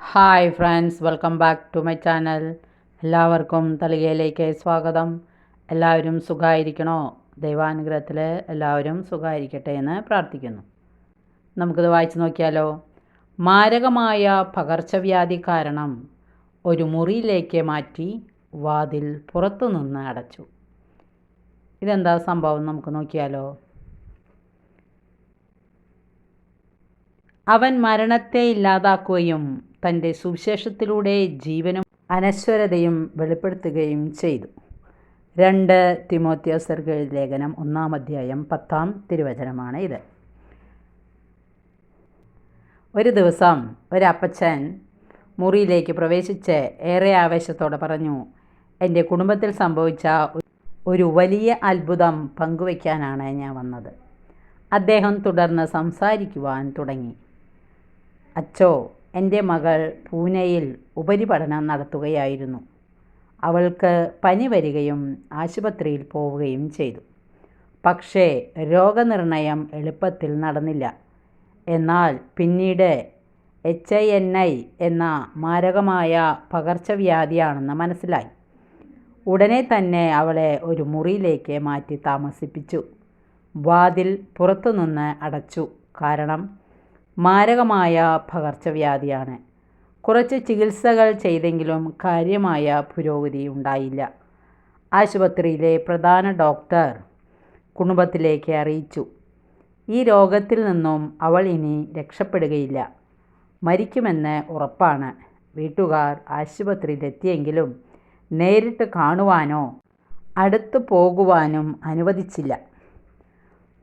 Hi friends welcome back to my channel എല്ലാവർക്കും തളികയിലേക്ക് സ്വാഗതം. എല്ലാവരും സുഖമായിരിക്കണോ ദൈവാനുഗ്രഹത്തിൽ എല്ലാവരും സുഖമായിരിക്കട്ടെ എന്ന് പ്രാർത്ഥിക്കുന്നു. നമുക്കിത് വായിച്ചു നോക്കിയാലോ? മാരകമായ പകർച്ചവ്യാധി കാരണം ഒരു മുറിയിലേക്ക് മാറ്റി വാതിൽ പുറത്തു നിന്ന് അടച്ചു. ഇതെന്താ സംഭവം നമുക്ക് നോക്കിയാലോ? അവൻ മരണത്തെ ഇല്ലാതാക്കുകയും തന്റെ സുവിശേഷത്തിലൂടെ ജീവനും അനശ്വരതയും വെളിപ്പെടുത്തുകയും ചെയ്തു. രണ്ട് തിമോത്യോസർഗ ലേഖനം ഒന്നാം അധ്യായം പത്താം തിരുവചനമാണ് ഇത്. ഒരു ദിവസം ഒരപ്പച്ചൻ മുറിയിലേക്ക് പ്രവേശിച്ച് ഏറെ ആവേശത്തോടെ പറഞ്ഞു എന്റെ കുടുംബത്തിൽ സംഭവിച്ച ഒരു വലിയ അത്ഭുതം പങ്കുവയ്ക്കാനാണ് ഞാൻ വന്നത്. അദ്ദേഹം തുടർന്ന് സംസാരിക്കുവാൻ തുടങ്ങി. അച്ചോ എന്റെ മകൾ പൂനെയിൽ ഉപരിപഠനം നടത്തുകയായിരുന്നു. അവൾക്ക് പനി വരികയും ആശുപത്രിയിൽ പോവുകയും ചെയ്തു. പക്ഷേ രോഗനിർണയം എളുപ്പത്തിൽ നടന്നില്ല. എന്നാൽ പിന്നീട് എച്ച് ഐ എൻ ഐ എന്ന മാരകമായ പകർച്ചവ്യാധിയാണെന്ന് മനസ്സിലായി. ഉടനെ തന്നെ അവളെ ഒരു മുറിയിലേക്ക് മാറ്റി താമസിപ്പിച്ചു. വാതിൽ പുറത്തുനിന്ന് അടച്ചു. കാരണം മാരകമായ പകർച്ചവ്യാധിയാണ്. കുറച്ച് ചികിത്സകൾ ചെയ്തെങ്കിലും കാര്യമായ പുരോഗതി ഉണ്ടായില്ല. ആശുപത്രിയിലെ പ്രധാന ഡോക്ടർ കുടുംബത്തിലേക്ക് അറിയിച്ചു. ഈ രോഗത്തിൽ നിന്നും അവൾ ഇനി രക്ഷപ്പെടുകയില്ല. മരിക്കുമെന്ന് ഉറപ്പാണ്. വീട്ടുകാർ ആശുപത്രിയിലെത്തിയെങ്കിലും നേരിട്ട് കാണുവാനോ അടുത്തു പോകുവാനും അനുവദിച്ചില്ല.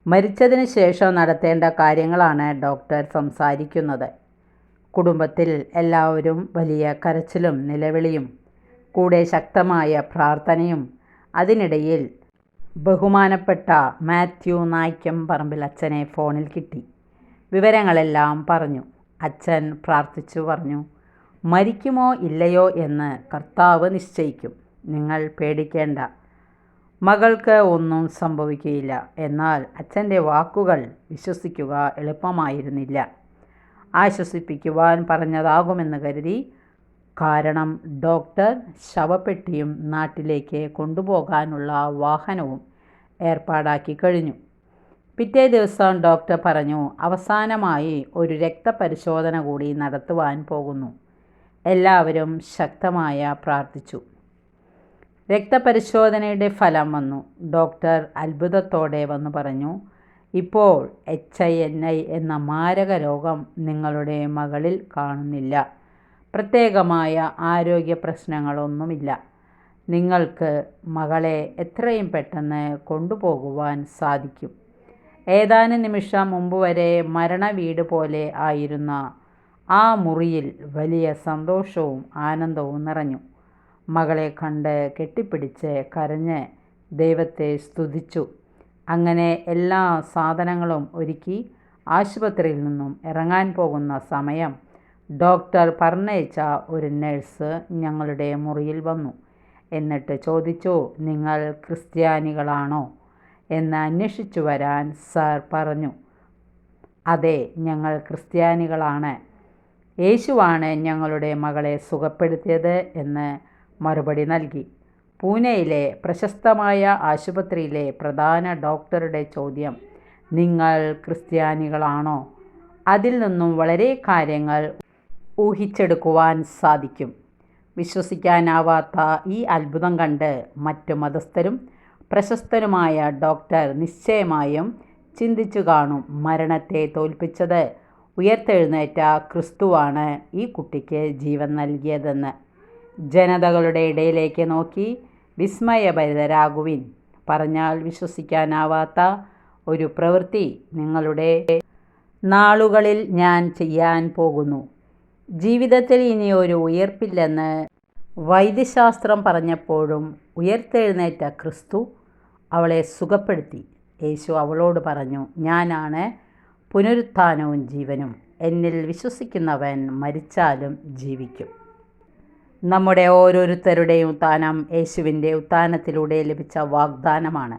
മരിച്ചതിന് ശേഷം നടത്തേണ്ട കാര്യങ്ങളാണ് ഡോക്ടർ സംസാരിക്കുന്നത്. കുടുംബത്തിൽ എല്ലാവരും വലിയ കരച്ചിലും നിലവിളിയും കൂടെ ശക്തമായ പ്രാർത്ഥനയും അതിനിടയിൽ ബഹുമാനപ്പെട്ട മാത്യു നായ്ക്കം പറമ്പിൽ അച്ഛനെ ഫോണിൽ കിട്ടി. വിവരങ്ങളെല്ലാം പറഞ്ഞു. അച്ഛൻ പ്രാർത്ഥിച്ചു പറഞ്ഞു മരിക്കുമോ ഇല്ലയോ എന്ന് കർത്താവ് നിശ്ചയിക്കും. നിങ്ങൾ പേടിക്കേണ്ട. മകൾക്ക് ഒന്നും സംഭവിക്കുകയില്ല എന്നാൽ അച്ഛന്റെ വാക്കുകൾ വിശ്വസിക്കുക എളുപ്പമായിരുന്നില്ല. ആശ്വസിപ്പിക്കുവാൻ പറഞ്ഞതാകുമെന്ന് കരുതി കാരണം ഡോക്ടർ ശവപ്പെട്ടിയും നാട്ടിലേക്ക് കൊണ്ടുപോകാനുള്ള വാഹനവും ഏർപ്പാടാക്കി കഴിഞ്ഞു. പിറ്റേ ദിവസം ഡോക്ടർ പറഞ്ഞു അവസാനമായി ഒരു രക്തപരിശോധന കൂടി നടത്തുവാൻ പോകുന്നു. എല്ലാവരും ശക്തമായ പ്രാർത്ഥിച്ചു. രക്തപരിശോധനയുടെ ഫലം വന്നു. ഡോക്ടർ അത്ഭുതത്തോടെ വന്നു പറഞ്ഞു ഇപ്പോൾ എച്ച് ഐ എൻ ഐ എന്ന മാരക രോഗം നിങ്ങളുടെ മകളിൽ കാണുന്നില്ല. പ്രത്യേകമായ ആരോഗ്യ പ്രശ്നങ്ങളൊന്നുമില്ല. നിങ്ങൾക്ക് മകളെ എത്രയും പെട്ടെന്ന് കൊണ്ടുപോകുവാൻ സാധിക്കും. ഏതാനും നിമിഷം മുമ്പ് വരെ മരണവീട് പോലെ ആയിരുന്ന ആ മുറിയിൽ വലിയ സന്തോഷവും ആനന്ദവും നിറഞ്ഞു. മകളെ കണ്ട് കെട്ടിപ്പിടിച്ച് കരഞ്ഞ് ദൈവത്തെ സ്തുതിച്ചു. അങ്ങനെ എല്ലാ സാധനങ്ങളും ഒരുക്കി ആശുപത്രിയിൽ നിന്നും ഇറങ്ങാൻ പോകുന്ന സമയം ഡോക്ടർ പറഞ്ഞയച്ച ഒരു നഴ്സ് ഞങ്ങളുടെ മുറിയിൽ വന്നു. എന്നിട്ട് ചോദിച്ചു നിങ്ങൾ ക്രിസ്ത്യാനികളാണോ? എന്ന് അന്വേഷിച്ചു വരാൻ സാർ പറഞ്ഞു അതെ ഞങ്ങൾ ക്രിസ്ത്യാനികളാണ്. യേശുവാണ് ഞങ്ങളുടെ മകളെ സുഖപ്പെടുത്തിയത് എന്ന് മറുപടി നൽകി. പൂനെയിലെ പ്രശസ്തമായ ആശുപത്രിയിലെ പ്രധാന ഡോക്ടറുടെ ചോദ്യം നിങ്ങൾ ക്രിസ്ത്യാനികളാണോ? അതിൽ നിന്നും വളരെ കാര്യങ്ങൾ ഊഹിച്ചെടുക്കുവാൻ സാധിക്കും. വിശ്വസിക്കാനാവാത്ത ഈ അത്ഭുതം കണ്ട് മറ്റു മതസ്ഥരും പ്രശസ്തരുമായ ഡോക്ടർ നിശ്ചയമായും ചിന്തിച്ചു കാണും മരണത്തെ തോൽപ്പിച്ചത്. ഉയർത്തെഴുന്നേറ്റ ക്രിസ്തുവാണ് ഈ കുട്ടിക്ക് ജീവൻ നൽകിയതെന്ന്. ജനതകളുടെ ഇടയിലേക്ക് നോക്കി വിസ്മയഭരിതരാകുവിൻ. പറഞ്ഞാൽ വിശ്വസിക്കാനാവാത്ത ഒരു പ്രവൃത്തി നിങ്ങളുടെ നാളുകളിൽ ഞാൻ ചെയ്യാൻ പോകുന്നു. ജീവിതത്തിൽ ഇനി ഒരു ഉയർപ്പില്ലെന്ന് വൈദ്യശാസ്ത്രം പറഞ്ഞപ്പോഴും ഉയർത്തെഴുന്നേറ്റ ക്രിസ്തു അവളെ സുഖപ്പെടുത്തി. യേശു അവളോട് പറഞ്ഞു ഞാനാണ് പുനരുത്ഥാനവും ജീവനും. എന്നിൽ വിശ്വസിക്കുന്നവൻ മരിച്ചാലും ജീവിക്കും. നമ്മുടെ ഓരോരുത്തരുടെയും ഉത്താനം യേശുവിന്റെ ഉത്താനത്തിലൂടെ ലഭിച്ച വാഗ്ദാനമാണ്.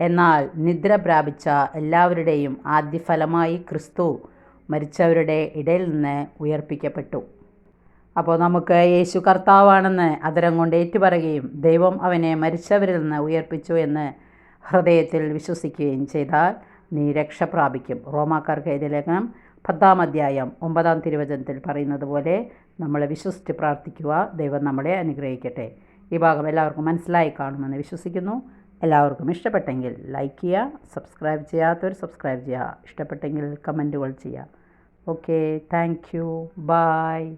എന്നാൽ നിദ്ര പ്രാപിച്ച എല്ലാവരുടെയും ആദ്യഫലമായി ക്രിസ്തു മരിച്ചവരുടെ ഇടയിൽ നിന്ന് ഉയർപ്പിക്കപ്പെട്ടു. അപ്പോൾ നമുക്ക് യേശു കർത്താവാണെന്ന് അതരം കൊണ്ട് ഏറ്റുപറയുകയും ദൈവം അവനെ മരിച്ചവരിൽ നിന്ന് ഉയർപ്പിച്ചു എന്ന് ഹൃദയത്തിൽ വിശ്വസിക്കുകയും ചെയ്താൽ നീ രക്ഷ പ്രാപിക്കും. റോമാക്കാർക്ക് എഴുതിയ ലേഖനം പത്താം അധ്യായം ഒമ്പതാം തിരുവചനത്തിൽ പറയുന്നത് പോലെ നമ്മൾ വിശ്വസിച്ച് പ്രാർത്ഥിക്കുക. ദൈവം നമ്മളെ അനുഗ്രഹിക്കട്ടെ. ഈ ഭാഗം എല്ലാവർക്കും മനസ്സിലായി കാണുമെന്ന് വിശ്വസിക്കുന്നു. എല്ലാവർക്കും ഇഷ്ടപ്പെട്ടെങ്കിൽ ലൈക്ക് ചെയ്യുക സബ്സ്ക്രൈബ് ചെയ്യാത്തവർ സബ്സ്ക്രൈബ് ചെയ്യുക. ഇഷ്ടപ്പെട്ടെങ്കിൽ കമന്റുകൾ ചെയ്യുക. Okay thank you bye